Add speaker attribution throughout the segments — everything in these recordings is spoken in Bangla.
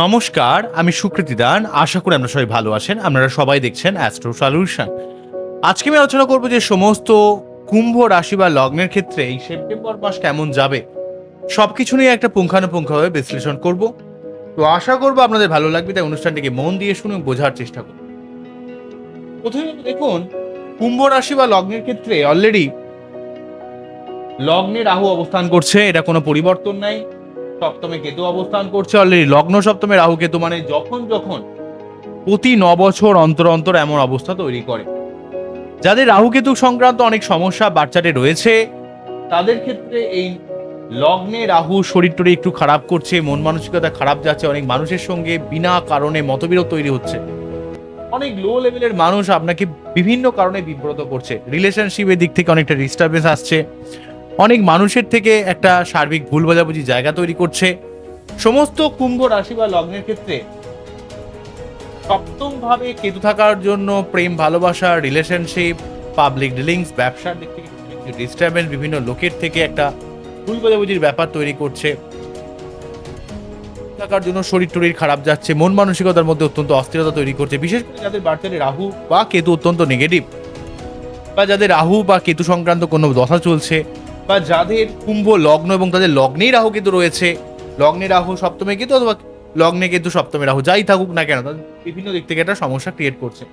Speaker 1: নমস্কার, আমি সুকৃতি দান। আশা করি আপনারা সবাই ভালো আছেন। আপনারা সবাই দেখছেন অ্যাস্ট্রো সলিউশন আজকে আমি আলোচনা করব যে সমস্ত কুম্ভ রাশি বা লগ্নের ক্ষেত্রে এই সেপ্টেম্বর মাস কেমন যাবে, সবকিছু নিয়ে একটা পুঙ্খানুপুঙ্খভাবে বিশ্লেষণ করব। তো আশা করব আপনাদের ভালো লাগবে, তাই অনুষ্ঠানটিকে মন দিয়ে শুনে বোঝার চেষ্টা করুন প্রথমে দেখুন, কুম্ভ রাশি বা লগ্নের ক্ষেত্রে অলরেডি লগ্নে রাহু অবস্থান করছে, এটা কোনো পরিবর্তন নাই। সপ্তমে কেতু অবস্থান করছে অলরেডি লগ্ন সপ্তমে রাহু কেতু মানে যখন যখন প্রতি ন বছর অন্তর অন্তর এমন অবস্থা তৈরি করে। যাদের রাহু কেতু সংক্রান্ত অনেক সমস্যা বাচ্চাটে রয়েছে, তাদের ক্ষেত্রে এই লগ্নে রাহু শরীর টরি একটু খারাপ করছে, মন মানসিকতা খারাপ যাচ্ছে, অনেক মানুষের সঙ্গে বিনা কারণে মতবিরোধ তৈরি হচ্ছে। অনেক লো লেভেলের মানুষ আপনাকে বিভিন্ন কারণে বিব্রত করছে। রিলেশনশিপের দিক থেকে অনেকটা ডিস্টারবেন্স আসছে। অনেক মানুষের থেকে একটা সার্বিক ভুল বোঝাবুঝি জায়গা তৈরি করছে। সমস্ত কুম্ভ রাশি বা লগ্নের ক্ষেত্রে সপ্তম ভাবে কেতু থাকার জন্য প্রেম, ভালোবাসা রিলেশনশিপ পাবলিক ডিলিংস ব্যবসার দিক থেকে ডিস্টারবেন্স বিভিন্ন লোকের থেকে একটা ভুল বোঝাবুঝির ব্যাপার তৈরি করছে। থাকার জন্য শরীর টরীর খারাপ যাচ্ছে, মন মানসিকতার মধ্যে অত্যন্ত অস্থিরতা তৈরি করছে, বিশেষ করে যাদের বার্তালে রাহু বা কেতু অত্যন্ত নেগেটিভ বা যাদের রাহু বা কেতু সংক্রান্ত কোনো দশা চলছে, বা যাদের কুম্ভ লগ্ন এবং তাদের লগ্নেই রাহু কেতু রয়েছে, লগ্নে রাহু সপ্তমে কেতু অথবা লগ্নে কেতু সপ্তমে রাহু, যাই থাকুক না কেন, তাদের বিভিন্ন দিক থেকে একটা সমস্যা ক্রিয়েট করছে।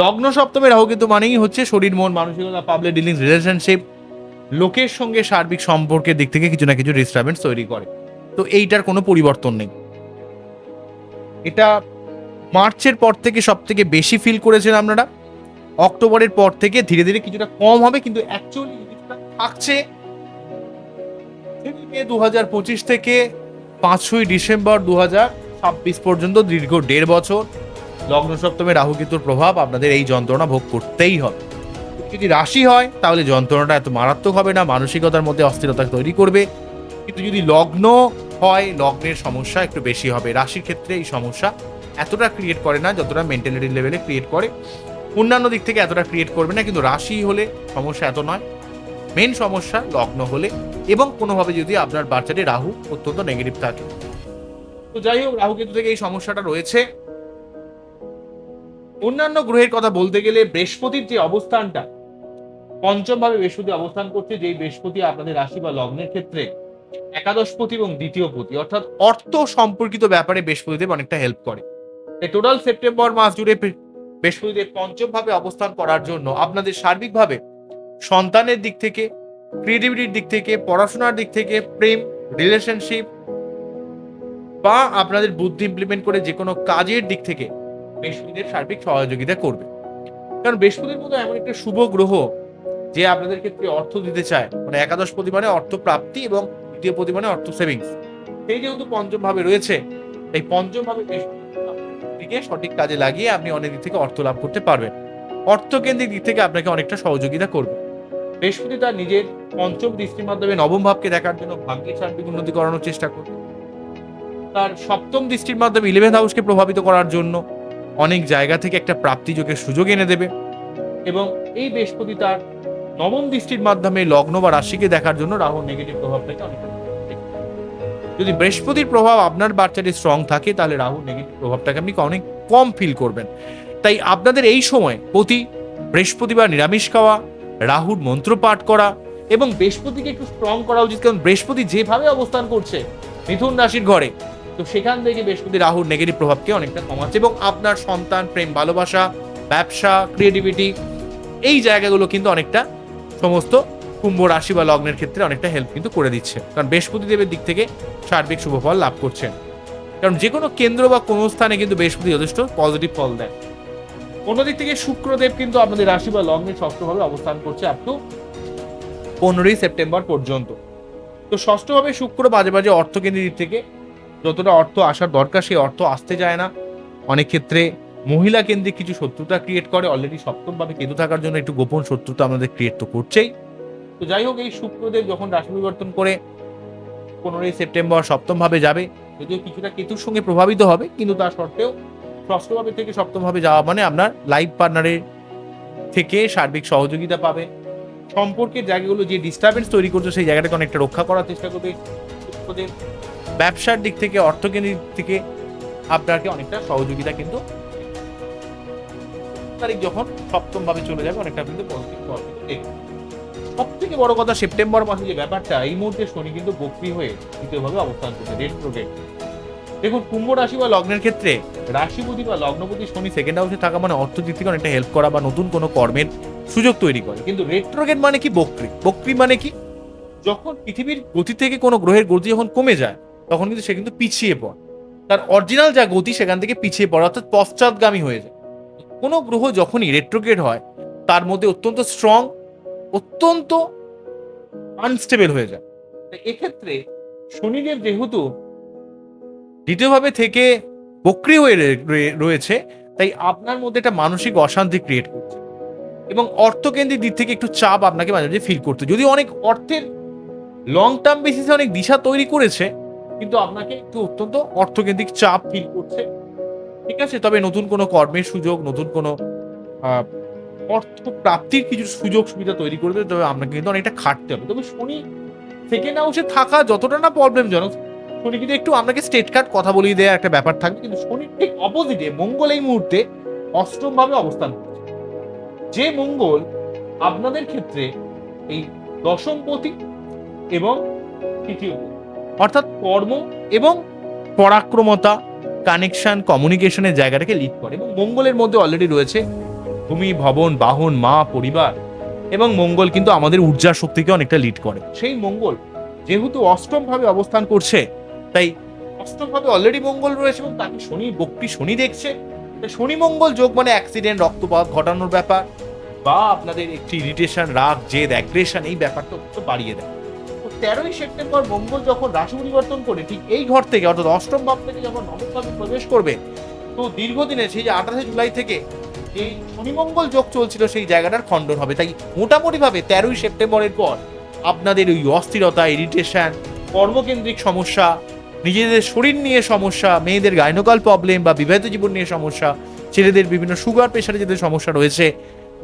Speaker 1: লগ্ন সপ্তমে রাহু কেতু মানেই হচ্ছে শরীর, মন, মানসিকতা পাবলিক ডিলিংস রিলেশনশিপ লোকের সঙ্গে সার্বিক সম্পর্কের দিক থেকে কিছু না কিছু ডিস্টারবেন্স তৈরি করে। তো এইটার কোনো পরিবর্তন নেই। এটা মার্চের পর থেকে সব থেকে বেশি ফিল করেছেন আপনারা? অক্টোবরের পর থেকে ধীরে ধীরে কিছুটা কম হবে, কিন্তু অ্যাকচুয়ালি কিছুটা থাকছে। দু হাজার পঁচিশ থেকে পাঁচই ডিসেম্বর দু হাজার ছাব্বিশ পর্যন্ত দীর্ঘ দেড় বছর। লগ্ন সপ্তমে রাহু কেতুর প্রভাব আপনাদের এই যন্ত্রণা ভোগ করতেই হবে। যদি রাশি হয়, তাহলে যন্ত্রণাটা এত মারাত্মক হবে না, মানসিকতার মধ্যে অস্থিরতা তৈরি করবে। কিন্তু যদি লগ্ন হয় লগ্নের সমস্যা একটু বেশি হবে। রাশির ক্ষেত্রে এই সমস্যা এতটা ক্রিয়েট করে না যতটা মেন্টালিটি লেভেলে ক্রিয়েট করে। অন্যান্য দিক থেকে এতটা ক্রিয়েট করবে না, কিন্তু রাশি হলে সমস্যা এত নয়। মেন সমস্যা লগ্ন হলে এবং কোনোভাবে যদি আপনার বাচ্চাটি রাহু অত্যন্ত নেগেটিভ থাকে। তো যাই হোক, রাহু কেতু থেকে এই সমস্যাটা রয়েছে। অন্যান্য গ্রহের কথা বলতে গেলে বৃহস্পতির যে অবস্থানটা পঞ্চম ভাবে বৃহস্পতি অবস্থান করছে, যেই বৃহস্পতি আপনাদের রাশি বা লগ্নের ক্ষেত্রে একাদশপতি এবং দ্বিতীয় পতি অর্থাৎ অর্থ সম্পর্কিত ব্যাপারে বৃহস্পতিদেব অনেকটা হেল্প করে। টোটাল সেপ্টেম্বর মাস জুড়ে বৃহস্পতিদেব পঞ্চম ভাবে অবস্থান করার জন্য আপনাদের সার্বিকভাবে সন্তানের দিক থেকে ক্রিয়েটিভিটির দিক থেকে, পড়াশোনার দিক থেকে, প্রেম রিলেশনশিপ বা আপনাদের বুদ্ধি ইমপ্লিমেন্ট করে যে কোনো কাজের দিক থেকে বৃহস্পতিদের সার্বিক সহযোগিতা করবে। কারণ বৃহস্পতির মতো এমন একটা শুভ গ্রহ যে আপনাদের ক্ষেত্রে অর্থ দিতে চায় মানে একাদশ পতি মানে অর্থ প্রাপ্তি এবং দ্বিতীয় পতি মানে অর্থ সেভিংস সেই যেহেতু পঞ্চম ভাবে রয়েছে, এই পঞ্চম ভাবে দিকে সঠিক কাজে লাগিয়ে আপনি অনেক দিক থেকে অর্থ লাভ করতে পারবেন। অর্থকেন্দ্রিক দিক থেকে আপনাকে অনেকটা সহযোগিতা করবে। বৃহস্পতি তার নিজের পঞ্চম দৃষ্টির মাধ্যমে নবম ভাবকে দেখার জন্য ভাগ্যের সার্বিক উন্নতি করানোর চেষ্টা করবে। তার সপ্তম দৃষ্টির মাধ্যমে ইলেভেন্থ হাউসকে প্রভাবিত করার জন্য অনেক জায়গা থেকে একটা প্রাপ্তি যোগের সুযোগ এনে দেবে। এবং এই বৃহস্পতি তার নবম দৃষ্টির মাধ্যমে লগ্ন বা রাশিকে দেখার জন্য রাহুর নেগেটিভ প্রভাবটাকে অনেকটা যদি বৃহস্পতির প্রভাব আপনার বাচ্চাটি স্ট্রং থাকে, তাহলে রাহুর নেগেটিভ প্রভাবটাকে আপনি অনেক কম ফিল করবেন। তাই আপনাদের এই সময় প্রতি বৃহস্পতিবার নিরামিষ খাওয়া রাহুর মন্ত্র পাঠ করা এবং বৃহস্পতিকে একটু স্ট্রং করা উচিত, কারণ বৃহস্পতি যেভাবে অবস্থান করছে মিথুন রাশির ঘরে, তো সেখান থেকে বৃহস্পতি রাহুর নেগেটিভ প্রভাবকে অনেকটা কমাচ্ছে এবং আপনার সন্তান, প্রেম, ভালোবাসা, ব্যবসা ক্রিয়েটিভিটি এই জায়গাগুলো কিন্তু অনেকটা সমস্ত কুম্ভ রাশি বা লগ্নের ক্ষেত্রে অনেকটা হেল্প কিন্তু করে দিচ্ছে। কারণ বৃহস্পতি দেবের দিক থেকে সার্বিক শুভ ফল লাভ করছেন কারণ যে কোনো কেন্দ্র বা কোনো স্থানে কিন্তু বৃহস্পতি যথেষ্ট পজিটিভ ফল দেয়। অন্যদিক থেকে শুক্রদেব কিন্তু আপনাদের রাশি বা লগ্নে ষষ্ঠভাবে অবস্থান করছে আপ টু পনেরোই সেপ্টেম্বর পর্যন্ত। তো ষষ্ঠভাবে শুক্র বাজে বাজে অর্থকেন্দ্রের দিক থেকে যতটা অর্থ আসার দরকার, সেই অর্থ আসতে যায় না। অনেক ক্ষেত্রে মহিলা কেন্দ্রিক কিছু শত্রুতা ক্রিয়েট করে। অলরেডি সপ্তমভাবে কেতু থাকার জন্য একটু গোপন শত্রুতা আমাদের ক্রিয়েট তো করছেই। তো যাই হোক, এই শুক্রদেব যখন রাশি পরিবর্তন করে পনেরোই সেপ্টেম্বর সপ্তমভাবে যাবে, যদিও কিছুটা কেতুর সঙ্গে প্রভাবিত হবে, কিন্তু তা সত্ত্বেও ষষ্ঠভাবে থেকে সপ্তমভাবে যাওয়া মানে আপনার লাইফ পার্টনারের থেকে সার্বিক সহযোগিতা পাবে। সম্পর্কের জায়গাগুলো যে ডিস্টারবেন্স তৈরি করছে, সেই জায়গাটাকে অনেকটা রক্ষা করার চেষ্টা করবে শুক্রদেব। ব্যবসার দিক থেকে, অর্থকেন্দ্রিক দিক থেকে আপনাকে অনেকটা সহযোগিতা কিন্তু তারিখ যখন সপ্তম ভাবে চলে যাবে, অনেকটা কিন্তু ফল কিন্তু দেখবে সব থেকে বড় কথা সেপ্টেম্বর মাসে যে ব্যাপারটা, এই মুহূর্তে শনি কিন্তু বক্রি হয়ে দ্বিতীয়ভাবে অবস্থান করছে রেট্রোগেট দেখুন, কুম্ভ রাশি বা লগ্নের ক্ষেত্রে রাশিপতি বা লগ্নপতি শনি সেকেন্ড হাউসে থাকা মানে অর্থ দিক থেকে অনেকটা হেল্প করা বা নতুন কোনো কর্মের সুযোগ তৈরি করে। কিন্তু রেট্রোগেট মানে কি বক্রি? বক্রি মানে কি? যখন পৃথিবীর গতি থেকে কোনো গ্রহের গতি যখন কমে যায়, তখন কিন্তু সে কিন্তু পিছিয়ে পড়ে। তার অরিজিনাল যা গতি, সেখান থেকে পিছিয়ে পড়ে, অর্থাৎ পশ্চাৎগামী হয়ে যায়। কোনো গ্রহ যখনই রেট্রোগেট হয়, তার মধ্যে অত্যন্ত স্ট্রং অত্যন্ত আনস্টেবল হয়ে যায়। এক্ষেত্রে শনিদেব যেহেতু দ্বিতীয়ভাবে থেকে বক্রি হয়ে রয়েছে, তাই আপনার মধ্যে একটা মানসিক অশান্তি ক্রিয়েট করছে। এবং অর্থকেন্দ্রিক দিক থেকে একটু চাপ আপনাকে মাঝে মাঝে ফিল করতে যদি অনেক অর্থের লং টার্ম বেসিসে অনেক দিশা তৈরি করেছে, কিন্তু আপনাকে একটু অত্যন্ত অর্থকেন্দ্রিক চাপ ফিল করছে। ঠিক আছে? তবে নতুন কোনো কর্মের সুযোগ, নতুন কোনো অর্থ প্রাপ্তির কিছু সুযোগ সুবিধা তৈরি করবে তবে আপনাকে কিন্তু অনেকটা খাটতে হবে। তবে শনি সেকেন্ড হাউসে থাকা যতটা না প্রবলেমজনক শনি কিন্তু একটু আপনাকে স্টেট কার্ড কথা বলিয়ে দেওয়ার একটা ব্যাপার থাকবে কিন্তু শনির ঠিক অপোজিটে মঙ্গল এই মুহূর্তে অষ্টম ভাবে অবস্থান করছে। যে মঙ্গল আপনাদের ক্ষেত্রে এই দশমপতি এবং তৃতীয় পতি, অর্থাৎ কর্ম এবং পরাক্রমতা কানেকশন কমিউনিকেশনের জায়গাটাকে লিড করে এবং মঙ্গলের মধ্যে অলরেডি রয়েছে ভূমি, ভবন, বাহন, মা, পরিবার এবং মঙ্গল কিন্তু আমাদের ঊর্জা শক্তিকে অনেকটা লিড করে। সেই মঙ্গল যেহেতু অষ্টম ভাবে অবস্থান করছে, তাই অষ্টম ভাবে অলরেডি মঙ্গল রয়েছে এবং তাকে শনি, বক্রি শনি দেখছে। শনি মঙ্গল যোগ মানে অ্যাক্সিডেন্ট রক্তপাত ঘটানোর ব্যাপার বা আপনাদের একটি ইরিটেশন রাগ, জেদ অ্যাগ্রেশন এই ব্যাপারটা একটু বাড়িয়ে দেয়। তো তেরোই সেপ্টেম্বর মঙ্গল যখন রাশি পরিবর্তন করে ঠিক এই ঘর থেকে, অর্থাৎ অষ্টম ভাব থেকে যখন নবম ভাবে প্রবেশ করবে, তো দীর্ঘদিনে সেই যে আঠাশে জুলাই থেকে এই শনিমঙ্গল যোগ চলছিল সেই জায়গাটার খণ্ডন হবে। তাই মোটামুটিভাবে তেরোই সেপ্টেম্বরের পর আপনাদের ওই অস্থিরতা ইরিটেশন কর্মকেন্দ্রিক সমস্যা, নিজেদের শরীর নিয়ে সমস্যা, মেয়েদের গাইনোকাল প্রবলেম বা বিবাহিত জীবন নিয়ে সমস্যা, ছেলেদের বিভিন্ন সুগার প্রেশারে যেদের সমস্যা রয়েছে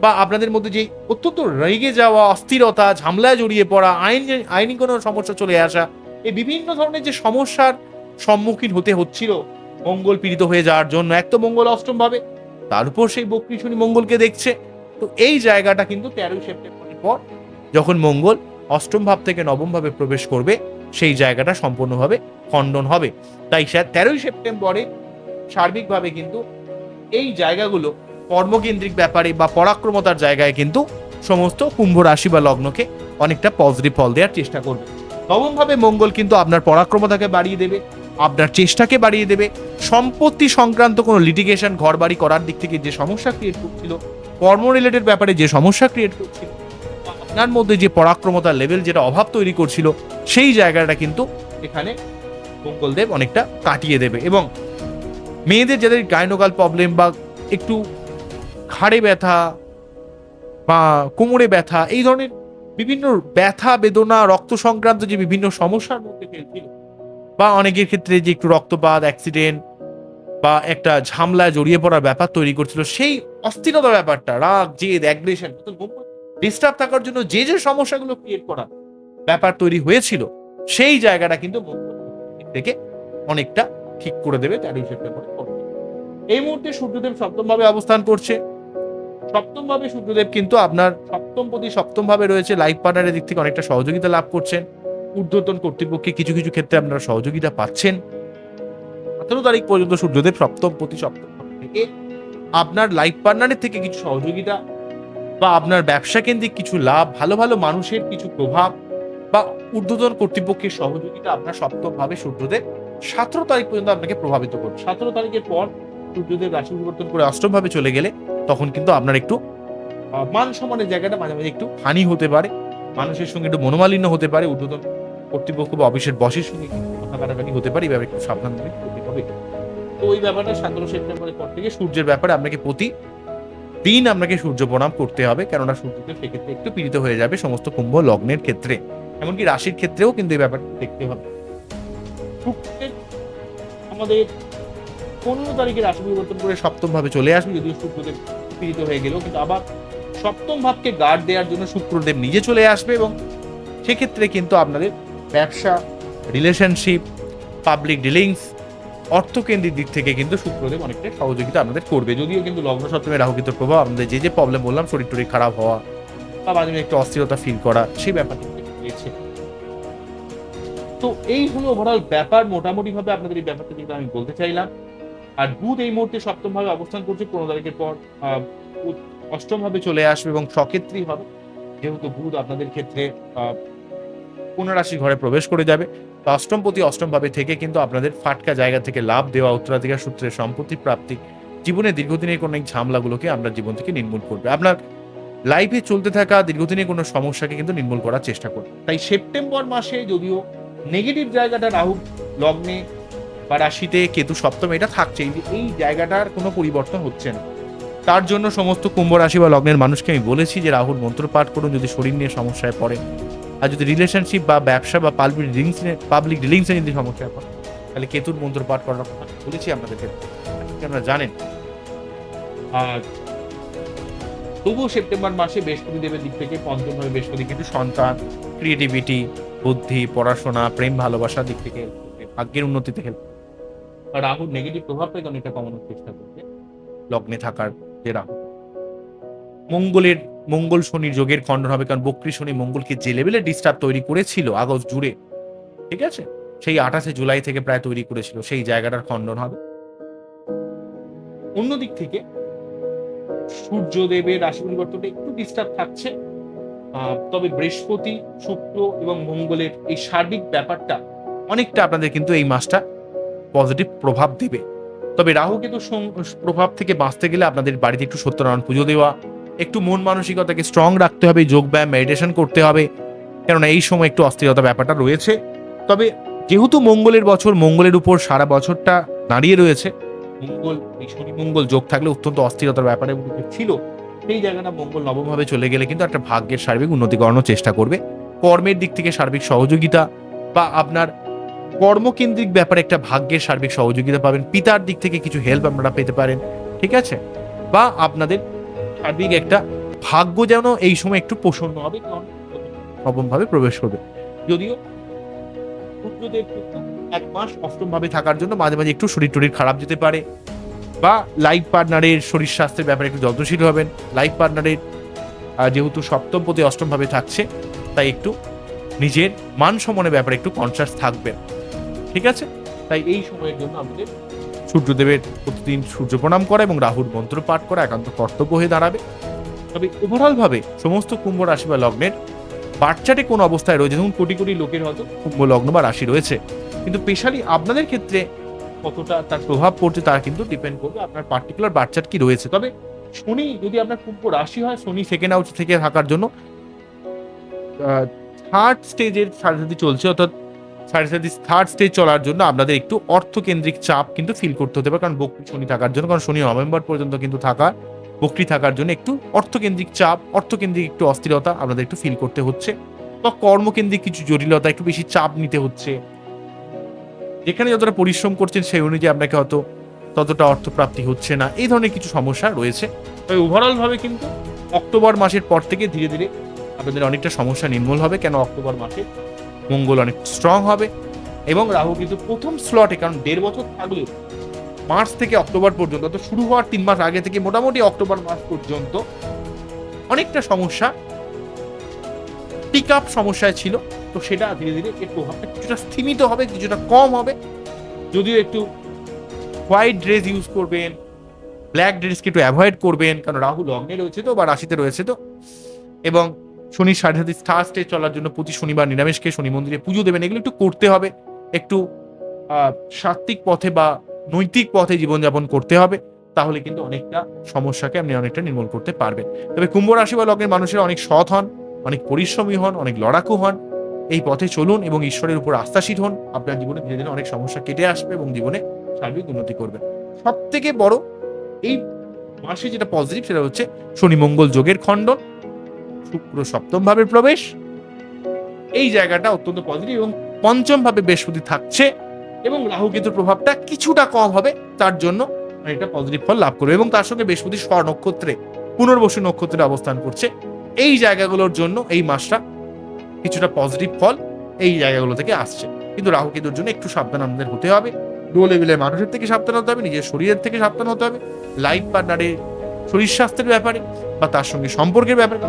Speaker 1: বা আপনাদের মধ্যে যে অত্যন্ত রেগে যাওয়া, অস্থিরতা, ঝামেলায় জড়িয়ে পড়া, আইন আইনি কোনো সমস্যা চলে আসা, এই বিভিন্ন ধরনের যে সমস্যার সম্মুখীন হতে হচ্ছিল, মঙ্গল পীড়িত হয়ে যাওয়ার জন্য। এক তো মঙ্গল অষ্টম ভাবে তার উপর সেই বক্রী শনি মঙ্গলকে দেখছে। তো এই জায়গাটা কিন্তু তেরোই সেপ্টেম্বরের পর যখন মঙ্গল অষ্টম ভাব থেকে নবম ভাবে প্রবেশ করবে, সেই জায়গাটা সম্পূর্ণভাবে খণ্ডন হবে। তাই সে- তেরোই সেপ্টেম্বরে সার্বিকভাবে কিন্তু এই জায়গাগুলো কর্মকেন্দ্রিক ব্যাপারে বা পরাক্রমতার জায়গায় কিন্তু সমস্ত কুম্ভ রাশি বা লগ্নকে অনেকটা পজিটিভ ফল দেওয়ার চেষ্টা করবে। নবমভাবে মঙ্গল কিন্তু আপনার পরাক্রমতাকে বাড়িয়ে দেবে। আপনার চেষ্টাকে বাড়িয়ে দেবে। সম্পত্তি সংক্রান্ত কোনো লিটিগেশন ঘর বাড়ি করার দিক থেকে যে সমস্যা ক্রিয়েট করছিল কর্ম রিলেটেড ব্যাপারে যে সমস্যা ক্রিয়েট করছিল আপনার মধ্যে যে পরাক্রমতার লেভেল যেটা অভাব তৈরি করছিল, সেই জায়গাটা কিন্তু এখানে মঙ্গলদেব অনেকটা কাটিয়ে দেবে এবং মেয়েদের যাদের গাইনোকাল প্রবলেম বা একটু ঘাড়ে ব্যথা বা কোমরে ব্যথা, এই ধরনের বিভিন্ন ব্যথা, বেদনা, রক্ত সংক্রান্ত যে বিভিন্ন সমস্যার মধ্যে ফেলছিল বা অনেকের ক্ষেত্রে যে একটু রক্তপাত অ্যাক্সিডেন্ট বা একটা ঝামলায় জড়িয়ে পড়ার ব্যাপার তৈরি করছিল, সেই অস্থিরতা ব্যাপারটা, রাগ, জেদ অ্যাগ্রেশন ডিস্টার্ব থাকার জন্য যে যে সমস্যাগুলো ক্রিয়েট করা ব্যাপার তৈরি হয়েছিল, সেই জায়গাটা কিন্তু থেকে অনেকটা ঠিক করে দেবে এই মুহূর্তে সূর্যদেব সপ্তম ভাবে অবস্থান করছে। সপ্তম ভাবে সূর্যদেব কিন্তু আপনার সপ্তম প্রতি সপ্তম ভাবে রয়েছে লাইফ পার্টনারের দিক থেকে অনেকটা সহযোগিতা লাভ করছেন। ঊর্ধ্বতন কর্তৃপক্ষে কিছু কিছু ক্ষেত্রে আপনারা সহযোগিতা পাচ্ছেন। সতেরো তারিখ পর্যন্ত সূর্যদেব সপ্তম, প্রতি সপ্তম থেকে আপনার লাইফ পার্টনারের থেকে কিছু সহযোগিতা বা আপনার ব্যবসা কেন্দ্রিক কিছু লাভ, ভালো ভালো মানুষের কিছু প্রভাব বা ঊর্ধ্বতন কর্তৃপক্ষের সহযোগিতা আপনার সপ্তম ভাবে সূর্যদেব সতেরো তারিখ পর্যন্ত আপনাকে প্রভাবিত করবে। সতেরো তারিখের পর সূর্যদেব রাশি পরিবর্তন করে অষ্টম ভাবে চলে গেলে তখন কিন্তু আপনার একটু মান সম্মানের জায়গাটা মাঝে মাঝে একটু হানি হতে পারে। মানুষের সঙ্গে একটু মনোমালিন্য হতে পারে ঊর্ধ্বতন কর্তৃপক্ষ বা অফিসের বসের সঙ্গে কথা কাটাকাটি হতে পারে? এই ব্যাপারে একটু সাবধান করতে হবে। তো ওই ব্যাপারটা সতেরো সেপ্টেম্বরের পর থেকে সূর্যের ব্যাপারে আপনাকে প্রতি দিন আপনাকে সূর্য প্রণাম করতে হবে, কেননা সূর্যদেব সেক্ষেত্রে একটু পীড়িত হয়ে যাবে সমস্ত কুম্ভ লগ্নের ক্ষেত্রে। এমনকি রাশির ক্ষেত্রেও কিন্তু এই ব্যাপারটা দেখতে হবে। আমাদের পনেরো তারিখে রাশি পরিবর্তন করে সপ্তম ভাবে চলে আসবে, যদিও সূর্যদেব পীড়িত হয়ে গেলেও, কিন্তু আবার সপ্তম ভাবকে গার্ড দেওয়ার জন্য শুক্রদেব নিজে চলে আসবে এবং সেক্ষেত্রে কিন্তু আপনাদের ব্যবসা রিলেশনশিপ পাবলিক ডিলিংস অর্থকেন্দ্রিক দিক থেকে কিন্তু শুক্রদেব অনেকটা সহযোগিতা আপনাদের করবে। যদিও কিন্তু লগ্ন সপ্তমে রাহুকিত প্রভাব আপনাদের যে যে প্রবলেম বললাম শরীর টরীর খারাপ হওয়া বা মাঝে একটু অস্থিরতা ফিল করা সেই ব্যাপারটা রয়েছে। তো এই হলো ওভারঅল ব্যাপার। মোটামুটি ভাবে আপনাদের এই ব্যাপারটা কিন্তু আমি বলতে চাইলাম। আর বুধ এই মুহূর্তে সপ্তম ভাবে অবস্থান করছে পনেরো তারিখের পর আহ, বুধ অষ্টম ভাবে চলে আসবে এবং সক্ষেত্রী হবে। যেহেতু বুধ আপনাদের ক্ষেত্রে পুনরাশি ঘরে প্রবেশ করে যাবে। তো অষ্টম প্রতি অষ্টম ভাবে থেকে কিন্তু আপনাদের ফাটকা জায়গা থেকে লাভ দেওয়া উত্তরাধিকার সূত্রে সম্পত্তি প্রাপ্তি। জীবনে দীর্ঘদিনের কোনো ঝামেলাগুলোকে আপনার জীবন থেকে নির্মূল করবে। আপনার লাইফে চলতে থাকা দীর্ঘদিনের কোনো সমস্যাকে কিন্তু নির্মূল করার চেষ্টা করবে। তাই সেপ্টেম্বর মাসে যদিও নেগেটিভ জায়গাটা রাহু লগ্নে বা রাশিতে কেতু সপ্তম এটা থাকছে যে এই জায়গাটার কোনো পরিবর্তন হচ্ছে না। তার জন্য সমস্ত কুম্ভ রাশি বা লগ্নের মানুষকে আমি বলেছি যে রাহুর মন্ত্র পাঠ করুন, যদি শরীর নিয়ে সমস্যায় পড়ে আর যদি রিলেশনশিপ বা ব্যবসা বা পাবলিক ডিলিংস পাবলিক ডিলিংসে যদি সমস্যায় পড়ে তাহলে কেতুর মন্ত্র পাঠ করার কথা বলেছি আপনাদেরকে আপনারা জানেন? আর তবুও সেপ্টেম্বর মাসে বৃহস্পতি দেবের দিক থেকে পঞ্চমভাবে বৃহস্পতি কিন্তু সন্তান ক্রিয়েটিভিটি বুদ্ধি, পড়াশোনা, প্রেম, ভালোবাসার দিক থেকে ভাগ্যের উন্নতিতে হেল্প রাহুর নেগেটিভ প্রভাবটাকে অনেকটা কমানোর চেষ্টা করবে লগ্নে থাকার যে রাহু। মঙ্গলের মঙ্গল শনির যোগের খণ্ডন হবে, কারণ বক্রী শনি মঙ্গলকে যে লেভেলে ডিস্টার্ব তৈরি করেছিল আগস্ট জুড়ে, ঠিক আছে? সেই আঠাশে জুলাই থেকে প্রায় তৈরি করেছিল, সেই জায়গাটার খণ্ডন হবে। অন্যদিক থেকে সূর্যদেবের রাশি পরিবর্তনটা একটু ডিস্টার্ব থাকছে। তবে বৃহস্পতি, শুক্র এবং মঙ্গলের এই সার্বিক ব্যাপারটা অনেকটা আপনাদের কিন্তু এই মাসটা পজিটিভ প্রভাব দেবে। তবে রাহু কিন্তু প্রভাব থেকে বাঁচতে গেলে আপনাদের বাড়িতে একটু সত্যনারায়ণ পুজো দেওয়া একটু মন মানসিকতাকে স্ট্রং রাখতে হবে, যোগ ব্যায়াম মেডিটেশন করতে হবে। কেননা এই সময় একটু অস্থিরতা ব্যাপারটা রয়েছে। তবে যেহেতু মঙ্গলের বছর, মঙ্গলের উপর সারা বছরটা দাঁড়িয়ে রয়েছে, মঙ্গল, এই শনি মঙ্গল যোগ থাকলে অত্যন্ত অস্থিরতার ব্যাপারে ছিল, সেই জায়গাটা মঙ্গল নবমভাবে চলে গেলে কিন্তু একটা ভাগ্যের সার্বিক উন্নতি করানোর চেষ্টা করবে। কর্মের দিক থেকে সার্বিক সহযোগিতা বা আপনার কর্মকেন্দ্রিক ব্যাপারে একটা ভাগ্যের সার্বিক সহযোগিতা পাবেন। পিতার দিক থেকে কিছু হেল্প আপনারা পেতে পারেন, ঠিক আছে? বা আপনাদের সার্বিক একটা ভাগ্য যেন এই সময় একটু প্রসন্ন হবে নবমভাবে প্রবেশ করবে। যদিও সূর্যদেব এক মাস অষ্টম ভাবে থাকার জন্য মাঝে মাঝে একটু শরীর টরীর খারাপ যেতে পারে বা লাইফ পার্টনারের শরীর স্বাস্থ্যের ব্যাপারে একটু যত্নশীল হবেন। লাইফ পার্টনারের যেহেতু সপ্তম প্রতি অষ্টম ভাবে থাকছে, তাই একটু নিজের মান সম্মানের ব্যাপারে একটু কনসাস থাকবেন। ঠিক আছে? তাই এই সময়ের জন্য আমাদের সূর্যদেবের প্রতিদিন সূর্য প্রণাম করা এবং রাহুর মন্ত্র পাঠ করা একান্ত কর্তব্য হয়ে দাঁড়াবে। তবে ওভারঅল ভাবে সমস্ত কুম্ভ রাশি বা লগ্নের বাচ্চাটে কোন অবস্থায় রয়েছে? ধরুন কোটি কোটি লোকের হয়তো কুম্ভ, লগ্ন বা রাশি রয়েছে। কিন্তু স্পেশালি আপনাদের ক্ষেত্রে কতটা তার প্রভাব পড়ছে তার কিন্তু ডিপেন্ড করবে আপনার পার্টিকুলার বাচ্চার কি রয়েছে। তবে শনি, যদি আপনার কুম্ভ রাশি হয়, শনি সেকেন্ড হাউস থেকে থাকার জন্য থার্ড স্টেজের সাথে চলছে, অর্থাৎ থার্ড স্টেজ চলার জন্য আপনাদের একটু অর্থকেন্দ্রিক চাপ কিন্তু ফিল করতে হতে পারে। কারণ বকরি শনি থাকার জন্য, কারণ শনি নভেম্বর পর্যন্ত কিন্তু থাকা, বকরি থাকার জন্য একটু অর্থকেন্দ্রিক চাপ, অর্থকেন্দ্রিক একটু অস্থিরতা আপনাদের একটু ফিল করতে হচ্ছে। বা কর্মকেন্দ্রিক কিছু জটিলতা, একটু বেশি চাপ নিতে হচ্ছে। যেখানে যতটা পরিশ্রম করছেন, সেই অনুযায়ী আপনাকে হয়তো ততটা অর্থপ্রাপ্তি হচ্ছে না। এই ধরনের কিছু সমস্যা রয়েছে। তবে ওভারঅলভাবে কিন্তু অক্টোবর মাসের পর থেকে ধীরে ধীরে আপনাদের অনেকটা সমস্যা নির্মূল হবে। কেন অক্টোবর মাসে? মঙ্গল অনেক স্ট্রং হবে। এবং রাহু কিন্তু প্রথম স্লটে কারণ দেড় বছর থাকলে মার্চ থেকে অক্টোবর পর্যন্ত তো শুরু হওয়ার তিন মাস আগে থেকে মোটামুটি অক্টোবর মাস পর্যন্ত অনেকটা সমস্যা পিক আপ সমস্যায় ছিল। তো সেটা ধীরে ধীরে প্রভাবটা কিছুটা স্থিমিত হবে, কিছুটা কম হবে। যদিও একটু হোয়াইট ড্রেস ইউজ করবেন ব্ল্যাক ড্রেসকে একটু অ্যাভয়েড করবেন, কারণ রাহু লগ্নে রয়েছে তো বা রাশিতে রয়েছে তো। এবং শনির সাড়ে সাথে স্টার স্টেজ চলার জন্য প্রতি শনিবার নিরামিষকে শনি মন্দিরে পুজো দেবেন। এগুলো একটু করতে হবে। একটু সাত্ত্বিক পথে বা নৈতিক পথে জীবনযাপন করতে হবে। তাহলে কিন্তু অনেকটা সমস্যাকে আপনি অনেকটা নির্মূল করতে পারবেন। তবে কুম্ভ রাশি বা লগ্নের মানুষেরা অনেক সৎ হন, অনেক পরিশ্রমী হন, অনেক লড়াকু হন। এই পথে চলুন এবং ঈশ্বরের উপর আস্থাশীল হন। আপনার জীবনে ধীরে ধীরে অনেক সমস্যা কেটে আসবে এবং জীবনে সার্বিক উন্নতি করবেন সব থেকে বড় এই মাসে যেটা পজিটিভ সেটা হচ্ছে শনি মঙ্গল যোগের খণ্ডন। শুক্র সপ্তম ভাবের প্রবেশ। এই জায়গাটা অত্যন্ত পজিটিভ এবং পঞ্চম ভাবে বৃহস্পতি থাকছে এবং রাহু কেতুর প্রভাবটা কিছুটা কম হবে, তার জন্য এটা পজিটিভ ফল লাভ করবে এবং তার সঙ্গে বৃহস্পতি স্বর নক্ষত্রে, পুনর্বসু নক্ষত্রে অবস্থান করছে। এই জায়গাগুলোর জন্য এই মাসটা কিছুটা পজিটিভ ফল এই জায়গাগুলো থেকে আসছে। কিন্তু রাহু কেতুর জন্য একটু সাবধান আমাদের হতে হবে। লো লেভেলের মানুষের থেকে সাবধান হতে হবে, নিজের শরীরের থেকে সাবধান হতে হবে। লাইফ পার্টনারের শরীর স্বাস্থ্যের ব্যাপারে বা তার সঙ্গে সম্পর্কের ব্যাপারে।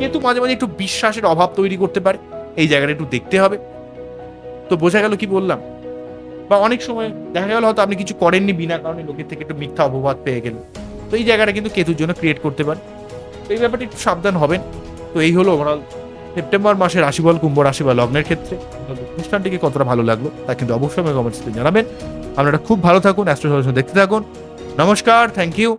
Speaker 1: কিন্তু মাঝে মাঝে একটু বিশ্বাসের অভাব তৈরি করতে পারে। এই জায়গাটা একটু দেখতে হবে। তো বোঝা গেল কি বললাম? বা অনেক সময় দেখা গেল হয়তো আপনি কিছু করেননি বিনা কারণে লোকের থেকে একটু মিথ্যা অপবাদ পেয়ে গেলেন। তো এই জায়গাটা কিন্তু কেতুর জন্য ক্রিয়েট করতে পারে তো এই ব্যাপারটা একটু সাবধান হবেন। তো এই হলো ওভারঅল সেপ্টেম্বর মাসের রাশিফল, কুম্ভ রাশি বা লগ্নের ক্ষেত্রে। অনুষ্ঠানটিকে কতটা ভালো লাগল তা কিন্তু অবশ্যই আমাকে কমেন্টসে জানাবেন। আপনারা খুব ভালো থাকুন অ্যাস্ট্রো সলিউশন দেখতে থাকুন। নমস্কার থ্যাংক ইউ